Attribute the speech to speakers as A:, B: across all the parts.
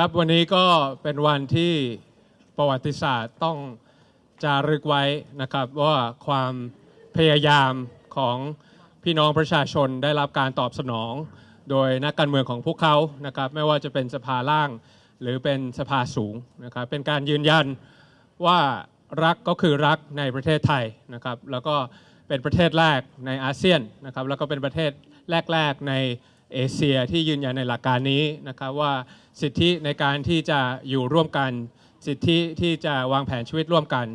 A: ครับวันนี้ก็เป็นวันที่ประวัติศาสตร์ต้องจารึกไว้นะครับว่าความพยายามของพี่น้องประชาชนได้รับการตอบสนอง โดยนักการเมืองของพวกเขานะครับไม่ว่าจะเป็นสภาล่างหรือเป็นสภาสูงนะครับเป็นการยืนยันว่ารักก็คือรักในประเทศไทยนะครับแล้วก็เป็นประเทศแรกในอาเซียนนะครับแล้วก็เป็นประเทศแรก ๆใน เอเชียที่ยืนยันในหลักการนี้นะครับว่าสิทธิในการที่จะอยู่ร่วมกัน สิทธิที่จะวางแผนชีวิตร่วมกัน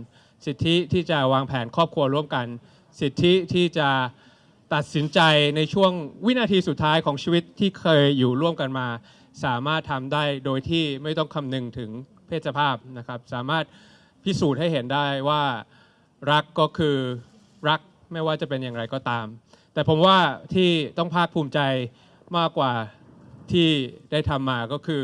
A: สิทธิที่จะวางแผนครอบครัวร่วมกัน สิทธิที่จะตัดสินใจในช่วงวินาทีสุดท้ายของชีวิตที่เคยอยู่ร่วมกันมา สามารถทำได้โดยที่ไม่ต้องคำนึงถึงเพศสภาพนะครับ สามารถพิสูจน์ให้เห็นได้ว่ารักก็คือรักไม่ว่าจะเป็นอย่างไรก็ตาม แต่ผมว่าที่ต้องภาคภูมิใจ มากกว่าที่ได้ทำมาก็คือ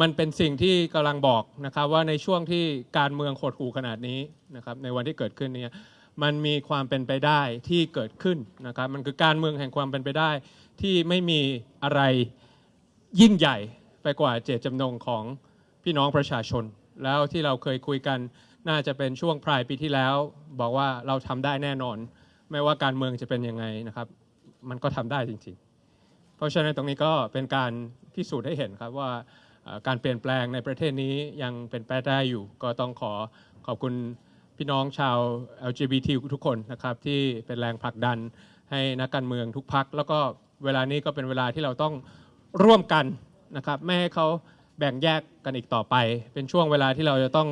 A: มันเป็นสิ่งที่กำลังบอกนะครับว่าในช่วงที่การเมืองโหดหู่ขนาดนี้นะครับในวันที่เกิดขึ้นเนี่ยมันมีความเป็นไปได้ที่เกิดขึ้นนะครับมันคือการเมืองแห่งความเป็นไปได้ที่ไม่มีอะไรยิ่งใหญ่ไปกว่าเจตจำนงของพี่น้องประชาชน แล้วที่เราเคยคุยกันน่าจะเป็นช่วงปลายปีที่แล้ว บอกว่าเราทำได้แน่นอน ไม่ว่าการเมืองจะเป็นยังไงนะครับ มันก็ทำได้จริงๆ เพราะฉะนั้นตรงนี้ก็เป็นการพิสูจน์ให้เห็นครับว่าการเปลี่ยนแปลงในประเทศนี้ยังเป็นไปได้อยู่ ก็ต้องขอขอบคุณพี่น้องชาว LGBT ทุกคนนะครับที่เป็นแรงผลักดันให้นักการเมืองทุกพัก แล้วก็เวลานี้ก็เป็นเวลาที่เราต้องร่วมกันนะครับไม่ให้เขาแบ่งแยกกันอีกต่อไป เป็นช่วงเวลาที่เราจะต้อง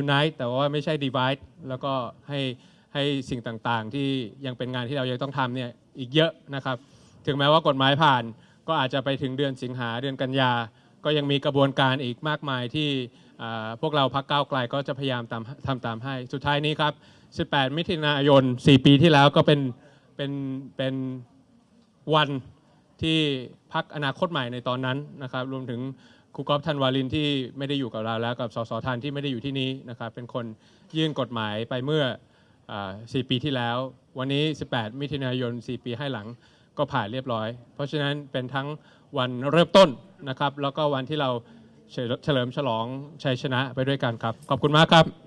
A: unite แต่ว่าไม่ใช่ divide แล้วก็ให้ให้สิ่งต่างๆ ที่ยังเป็นงานที่เรายังต้องทำเนี่ยอีกเยอะนะครับ ถึงแม้ว่ากฎหมายผ่าน ก็อาจจะไปถึงเดือนสิงหาเดือนกันยา ก็ยังมีกระบวนการอีกมากมายที่พวกเราพักก้าวไกลก็จะพยายามทำตามให้ สุดท้ายนี้ครับ 18 มิถุนายน 4 ปีที่แล้วก็เป็นเป็นเป็นวันที่พักอนาคตใหม่ในตอนนั้นนะครับ รวมถึงครูกอฟธันวาลินที่ไม่ได้อยู่กับเราแล้วกับสสทันที่ไม่ได้อยู่ที่นี้นะครับ เป็นคนยื่นกฎหมายไปเมื่ออ่า4ปีที่แล้ว วันนี้ 18 มิถุนายน 4 ปีให้หลัง ก็ผ่านเรียบร้อย เพราะฉะนั้นเป็นทั้งวันเริ่มต้นนะครับ แล้วก็วันที่เราเฉลิมฉลองชัยชนะไปด้วยกันครับ ขอบคุณมากครับ